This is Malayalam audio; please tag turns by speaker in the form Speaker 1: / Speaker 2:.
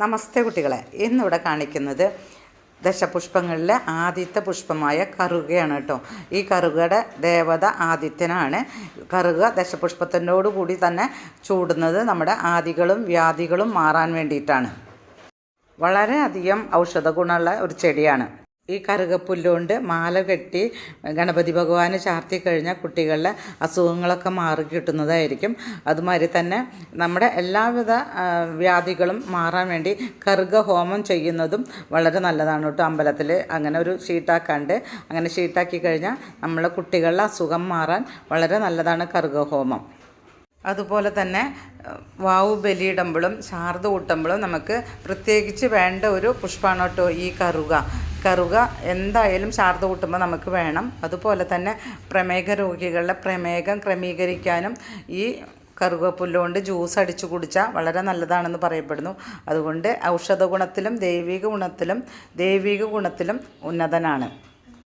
Speaker 1: നമസ്തേ കുട്ടികളെ. ഇന്നിവിടെ കാണിക്കുന്നത് ദശപുഷ്പങ്ങളിലെ ആദ്യത്തെ പുഷ്പമായ കറുകയാണ് കേട്ടോ. ഈ കറുകയുടെ ദേവത ആദിത്യനാണ്. കറുക ദശപുഷ്പത്തിനോട് കൂടി തന്നെ ചൂടുന്നത് നമ്മുടെ ആദികളും വ്യാധികളും മാറാൻ വേണ്ടിയിട്ടാണ്. വളരെയധികം ഔഷധ ഗുണമുള്ള ഒരു ചെടിയാണ്. ഈ കറുകപ്പുല്ലുകൊണ്ട് മാല കെട്ടി ഗണപതി ഭഗവാന് ചാർത്തി കഴിഞ്ഞാൽ കുട്ടികളുടെ അസുഖങ്ങളൊക്കെ മാറി കിട്ടുന്നതായിരിക്കും. അതുമാതിരി തന്നെ നമ്മുടെ എല്ലാവിധ വ്യാധികളും മാറാൻ വേണ്ടി കറുക ഹോമം ചെയ്യുന്നതും വളരെ നല്ലതാണ് കേട്ടോ അമ്പലത്തിൽ. അങ്ങനെ ഒരു ഷീട്ടാക്കാണ്ട് അങ്ങനെ ഷീട്ടാക്കി കഴിഞ്ഞാൽ നമ്മളെ കുട്ടികളുടെ അസുഖം മാറാൻ വളരെ നല്ലതാണ് കറുക ഹോമം. അതുപോലെ തന്നെ വാവു ബലിയിടുമ്പോഴും ശാരദ കൂട്ടുമ്പോഴും നമുക്ക് പ്രത്യേകിച്ച് വേണ്ട ഒരു പുഷ്പമാണ് കേട്ടോ ഈ കറുക. കറുക എന്തായാലും ശാർദ കൂട്ടുമ്പോൾ നമുക്ക് വേണം. അതുപോലെ തന്നെ പ്രമേഹ രോഗികളുടെ പ്രമേഹം ക്രമീകരിക്കാനും ഈ കറുകപ്പുല്ല് കൊണ്ട് ജ്യൂസ് അടിച്ചു കുടിച്ചാൽ വളരെ നല്ലതാണെന്ന് പറയപ്പെടുന്നു. അതുകൊണ്ട് ഔഷധ ഗുണത്തിലും ദൈവിക ഗുണത്തിലും ദൈവിക ഗുണത്തിലും ഉന്നതനാണ്.